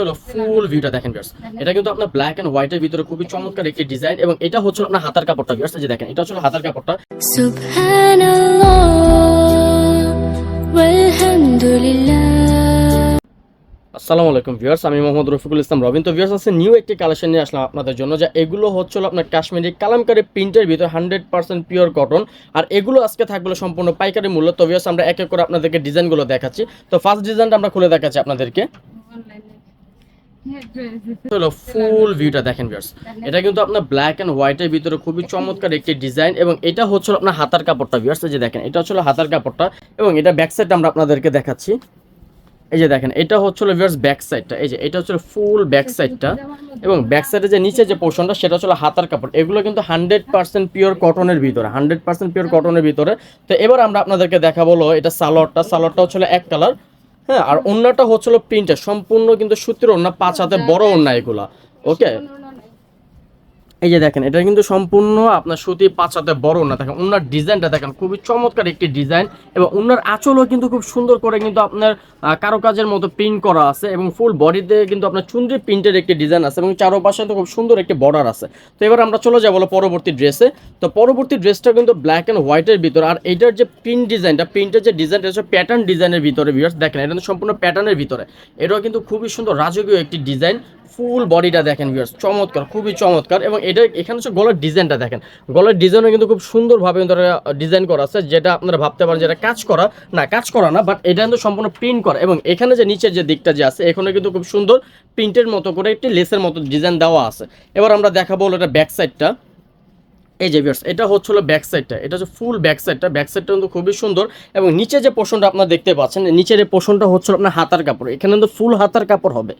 চলো ফুল ভিউটা দেখেন ভিউয়ার্স এটা কিন্তু আপনার ব্ল্যাক এন্ড হোয়াইটের ভিতরে খুবই চমৎকার একটি ডিজাইন এবং এটা হচ্ছে আপনার হাতার কাপড়টা ভিউয়ার্স যে দেখেন এটা হচ্ছে হাতার কাপড়টা। আসসালামু আলাইকুম ভিউয়ার্স আমি মোহাম্মদ রফিকুল ইসলাম রবিন। তো ভিউয়ার্স আছে নিউ একটি কালেকশন নিয়ে আসলাম আপনাদের জন্য যা এগুলো হচ্ছিল আপনার কাশ্মীরি কালামকারি প্রিন্টের ভিতরে হান্ড্রেড পার্সেন্ট পিওর কটন আর এগুলো আজকে থাকবে সম্পূর্ণ পাইকারি মূল্য। তো ভিউয়ার্স আমরা এক এক করে আপনাদেরকে ডিজাইনগুলো দেখাচ্ছি। তো ফার্স্ট ডিজাইনটা আমরা খুলে দেখাচ্ছি আপনাদেরকে। হলো ফুল ভিউটা দেখেন ভিউয়ার্স এটা কিন্তু আপনার ব্ল্যাক এন্ড হোয়াইটের ভিতরে খুবই চমৎকার একটি ডিজাইন এবং এটা হচ্ছে আপনার হাতার কাপড়টা ভিউয়ার্স যে দেখেন, এটা হচ্ছে হলো হাতার কাপড়টা এবং এটা ব্যাক সাইডটা আমরা আপনাদেরকে দেখাচ্ছি। এই যে দেখেন, এটা হচ্ছে হলো ভিউয়ার্স ব্যাক সাইডটা এই যে এটা হচ্ছে ফুল ব্যাক সাইডটা এবং ব্যাক সাইডে যে নিচে যে পোর্শনটা সেটা হচ্ছে হলো হাতার কাপড়। এগুলো কিন্তু হান্ড্রেড পার্সেন্ট পিওর কটনের ভিতরে হান্ড্রেড পার্সেন্ট পিওর কটনের ভিতরে। তো এবার আমরা আপনাদেরকে দেখাবো এটা সালোয়ারটা সালোয়ারটা হচ্ছে হলো এক কালার হ্যাঁ আর অন্যটা হচ্ছিল প্রিন্টের সম্পূর্ণ কিন্তু সুতির অন্য পাঁচ হাতে বড় অন্য এগুলা ওকে এই যে দেখেন, এটা কিন্তু সম্পূর্ণ আপনার সুতি পাঁচ হাতে বড় না। দেখেন ওনার ডিজাইনটা দেখেন, খুবই চমৎকার একটি ডিজাইন এবং ওনার আঁচলও কিন্তু খুব সুন্দর করে কিন্তু আপনার কারুকাজের মতো প্রিন্ট করা আছে এবং ফুল বডিতে কিন্তু আপনার চুন্দ্রি প্রিন্টের একটি ডিজাইন আছে এবং চারোপাশে তো খুব সুন্দর একটি বর্ডার আছে। তো এবার আমরা চলে যাব পরবর্তী ড্রেসে তো পরবর্তী ড্রেসটা কিন্তু ব্ল্যাক অ্যান্ড হোয়াইটের ভিতরে, আর এটার যে প্রিন্ট ডিজাইনটা প্রিন্টের যে ডিজাইনটা হচ্ছে প্যাটার্ন ডিজাইনের ভিতরে ভিউয়ার্স দেখেন, এটা কিন্তু সম্পূর্ণ প্যাটার্নের ভিতরে। এটাও কিন্তু খুবই সুন্দর, রাজকীয় একটি ডিজাইন ফুল বডিটা দেখেন ভিউয়ার্স চমৎকার, খুবই চমৎকার এবং এটা এখানে হচ্ছে গলার ডিজাইনটা দেখেন। গলার ডিজাইনও কিন্তু খুব সুন্দরভাবে কিন্তু ডিজাইন করা আছে, যেটা আপনারা ভাবতে পারেন যেটা কাজ করা। না, কাজ করা না বাট এটা কিন্তু সম্পূর্ণ প্রিন্ট করা। এবং এখানে যে নিচের যে দিকটা যে আছে, এখানে কিন্তু খুব সুন্দর প্রিন্টের মতো করে একটি লেসের মতো ডিজাইন দেওয়া আছে। এবার আমরা দেখাবো হলো এটা ব্যাক সাইডটা এই যে ভিউয়ার্স এটা হচ্ছে হলো ব্যাক সাইডটা এটা হচ্ছে ফুল ব্যাক সাইডটা ব্যাক সাইডটা কিন্তু খুবই সুন্দর। এবং নিচে যে পোষণটা আপনারা দেখতে পাচ্ছেন, নিচের এই পোর্শনটা হচ্ছে আপনার হাতার কাপড়। এখানে কিন্তু ফুল হাতার কাপড় হবে।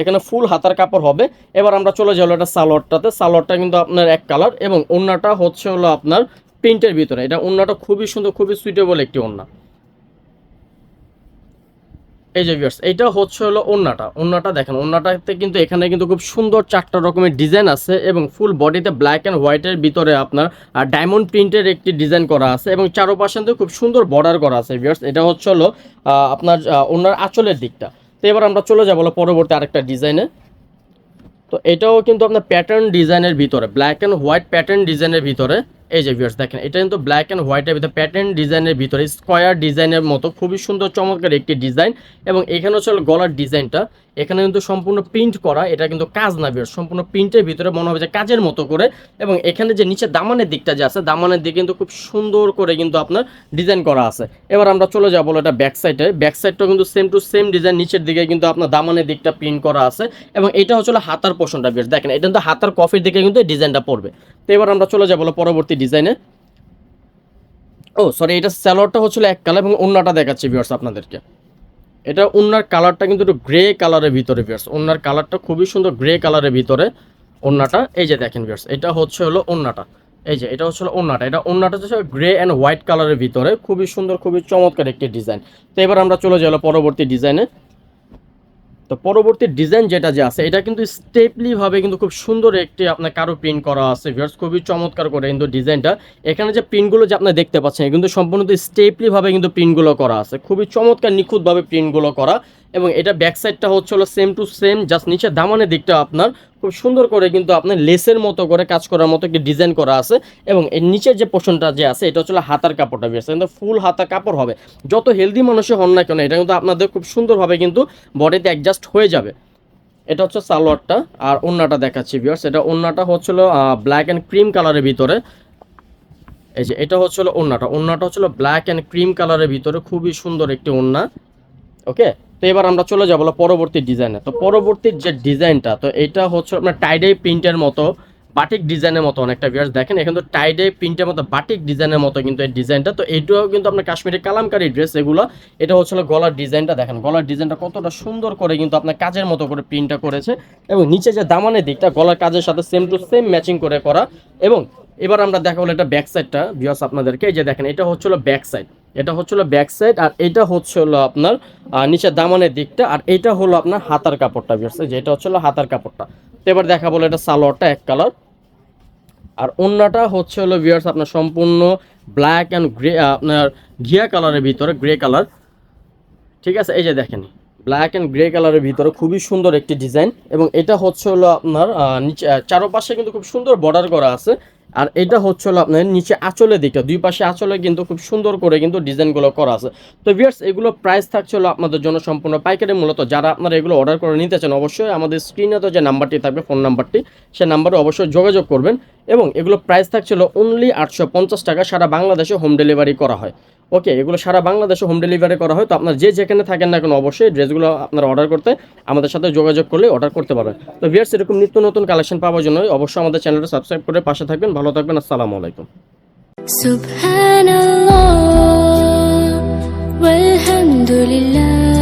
এখানে ফুল হাতার কাপড় হবে। এবার আমরা চলে যাব এটা সালোয়ারটাতে। সালোয়ারটা কিন্তু আপনার এক কালার এবং ওড়নাটা হচ্ছে হলো আপনার প্রিন্টের ভিতরে। এটা ওড়নাটা খুবই সুন্দর, খুবই সুইটেবল একটি ওড়না এই যে ভিউয়ার্স এটা হচ্ছে হলো ওন্নাটা। ওন্নাটা দেখেন, ওন্নাটাতে কিন্তু এখানে কিন্তু খুব সুন্দর চারটা রকমের ডিজাইন আছে এবং ফুল বডিতে ব্ল্যাক অ্যান্ড হোয়াইটের ভিতরে আপনার ডায়মন্ড প্রিন্টের একটি ডিজাইন করা আছে এবং চারোপাশে খুব সুন্দর বর্ডার করা আছে ভিউয়ার্স এটা হচ্ছে হলো আপনার ওনার আঁচলের দিকটা। তো এবার আমরা চলে যাব পরবর্তী আরেকটা ডিজাইনে তো এটাও কিন্তু আপনার প্যাটার্ন ডিজাইনের ভিতরে ব্ল্যাক অ্যান্ড হোয়াইট প্যাটার্ন ডিজাইনের ভিতরে। এই যে ভিউয়ার্স দেখেন, এটা কিন্তু ব্ল্যাক অ্যান্ড হোয়াইটের ভিতরে প্যাটার্ন ডিজাইনের ভিতরে স্কোয়ার ডিজাইনের মতো, খুবই সুন্দর, চমৎকার একটি ডিজাইন এবং এখানে হচ্ছে গলার ডিজাইনটা এখানে কিন্তু সম্পূর্ণ প্রিন্ট করা, এটা কিন্তু কাজ না ভিউয়ার্স সম্পূর্ণ প্রিন্টের ভিতরে মনে হবে যে কাজের মতো করে। এবং এখানে যে নিচে দামানের দিকটা যে আছে, দামানের দিকে কিন্তু খুব সুন্দর করে কিন্তু আপনার ডিজাইন করা আছে। এবার আমরা চলে যাব এটা ব্যাক সাইডে ব্যাক সাইডটাও কিন্তু সেম টু সেম ডিজাইন নিচের দিকে কিন্তু আপনার দামানের দিকটা প্রিন্ট করা আছে। এবং এটা হচ্ছে হাতার পোষণটা বেশ দেখেন, এটা কিন্তু হাতার কফির দিকে কিন্তু ডিজাইনটা পড়বে। তো এবার আমরা চলে যাব পরবর্তী ডিজাইনে ও সরি এটা স্যালোয়ারটা হচ্ছিল এক কালার এবং অন্যটা দেখাচ্ছি ভিউয়ার্স আপনাদেরকে। এটা ওনার কালারটা কিন্তু একটু গ্রে কালারের ভিতরে ভিউয়ার্স ওনার কালারটা খুবই সুন্দর গ্রে কালারের ভিতরে ওন্নাটা। এই যে দেখেন ভিউয়ার্স এটা হচ্ছে হলো ওন্নাটা। এই যে, এটা হচ্ছে ওন্নাটা। এটা ওন্নাটা হচ্ছে গ্রে অ্যান্ড হোয়াইট কালারের ভিতরে। খুবই সুন্দর, খুবই চমৎকার একটি ডিজাইন তো এবার আমরা চলে যাব পরবর্তী ডিজাইনে তো পরবর্তী ডিজাইন যেটা যে আছে, এটা কিন্তু স্টেপলি ভাবে কিন্তু খুব সুন্দর একটি আপনার কারও প্রিন্ট করা আছে। ভিউয়ার্স খুবই চমৎকার করে কিন্তু ডিজাইনটা এখানে যে প্রিন্টগুলো যে আপনি দেখতে পাচ্ছেন কিন্তু সম্পূর্ণ স্টেপলি ভাবে কিন্তু প্রিন্টগুলো করা আছে। খুবই চমৎকার নিখুঁতভাবে প্রিন্টগুলো করা। এবং এটা ব্যাক সাইডটা হচ্ছে হলো সেম টু সেম জাস্ট নিচে দামানের দিকটা আপনার খুব সুন্দর করে কিন্তু আপনার লেসের মতো করে কাজ করার মতো একটি ডিজাইন করা আছে এবং এর নিচের যে পোর্শনটা যে আছে, এটা হচ্ছে হাতার কাপড়টা বেরোচ্ছে কিন্তু ফুল হাতা কাপড় হবে। যত হেলদি মানুষই হন না কেন, এটা কিন্তু আপনাদের খুব সুন্দরভাবে কিন্তু বডিতে অ্যাডজাস্ট হয়ে যাবে। এটা হচ্ছে সালোয়ারটা, আর ওন্নাটা দেখাচ্ছি ভিউয়ার্স এটা ওন্নাটা হচ্ছিল ব্ল্যাক অ্যান্ড ক্রিম কালারের ভিতরে। এই যে, এটা হচ্ছিল ওন্নাটা ওন্নাটা হচ্ছিল ব্ল্যাক অ্যান্ড ক্রিম কালারের ভিতরে, খুবই সুন্দর একটি ওন্না ওকে তো এবার আমরা চলে যাব পরবর্তী ডিজাইনে। তো পরবর্তী যে ডিজাইনটা, তো এটা হচ্ছে আপনার টাইডাই প্রিন্টের মতো বাটিক ডিজাইনের মতো অনেকটা ভিউয়ার্স দেখেন, এখানে তো টাইডে প্রিন্টের মতো বাটিক ডিজাইনের মতো কিন্তু এই ডিজাইনটা, তো এটাও কিন্তু আপনার কাশ্মীরি কালামকারি ড্রেস এগুলো, এটা হচ্ছে গলার ডিজাইনটা দেখেন, গলার ডিজাইনটা কতটা সুন্দর করে কিন্তু আপনার কাজের মতো করে প্রিন্টটা করেছে, এবং নিচে যে দামানের দিকটা, গলার কাজের সাথে সেম টু সেম ম্যাচিং করে করা, এবং এবার আমরা দেখা হলো এটা ব্যাক সাইডটা আপনাদেরকে, এই যে দেখেন, এটা হচ্ছে হলো ব্যাক সাইড এটা হচ্ছে হলো ব্যাক সাইড আর এটা হচ্ছে হলো আপনার নিচে দামানের দিকটা আর এটা হলো আপনার হাতার কাপড়টা ভিউয়ার্স যে এটা হচ্ছে হলো হাতার কাপড়টা। তো এবার দেখা বলো এটা সালোয়ারটা এক কালার আর অন্যটা হচ্ছে হলো ভিউয়ার্স আপনার সম্পূর্ণ ব্ল্যাক অ্যান্ড গ্রে আপনার ঘিয়া কালারের ভিতরে গ্রে কালার ঠিক আছে, এই যে দেখেন ব্ল্যাক অ্যান্ড গ্রে কালারের ভিতরে খুবই সুন্দর একটি ডিজাইন এবং এটা হচ্ছে হলো আপনার নিচে চারোপাশে কিন্তু খুব সুন্দর বর্ডার করা আছে। আর এটা হচ্ছে হলো আপনার নিচে আঁচলের দিকটা। দুই পাশে আঁচলে কিন্তু খুব সুন্দর করে কিন্তু ডিজাইনগুলো করা আছে। তো ভিয়ার্স এগুলো প্রাইস থাকছে আপনাদের জন্য সম্পূর্ণ পাইকারি মূলত। যারা আপনারা এগুলো অর্ডার করে নিতে চান, অবশ্যই আমাদের স্ক্রিনে তো যে নাম্বারটি থাকবে ফোন নাম্বারটি সে নাম্বারে অবশ্যই যোগাযোগ করবেন। এবং এগুলো প্রাইস থাকছিল অনলি আটশো পঞ্চাশ টাকা, সারা বাংলাদেশে হোম ডেলিভারি করা হয়। ওকে এগুলো সারা বাংলাদেশে হোম ডেলিভারি করা হয়, তো আপনার যে যেখানে থাকেন না কেন অবশ্যই ড্রেসগুলো আপনারা অর্ডার করতে আমাদের সাথে যোগাযোগ করলে অর্ডার করতে পারবেন। তো ভিয়ার্স এরকম নিত্য নতুন কালেকশন পাওয়ার জন্য অবশ্যই আমাদের চ্যানেলটা সাবস্ক্রাইব করে পাশে থাকবেন। ভালো থাকবেন, আসসালামু আলাইকুম। Subhanallah walhamdulillah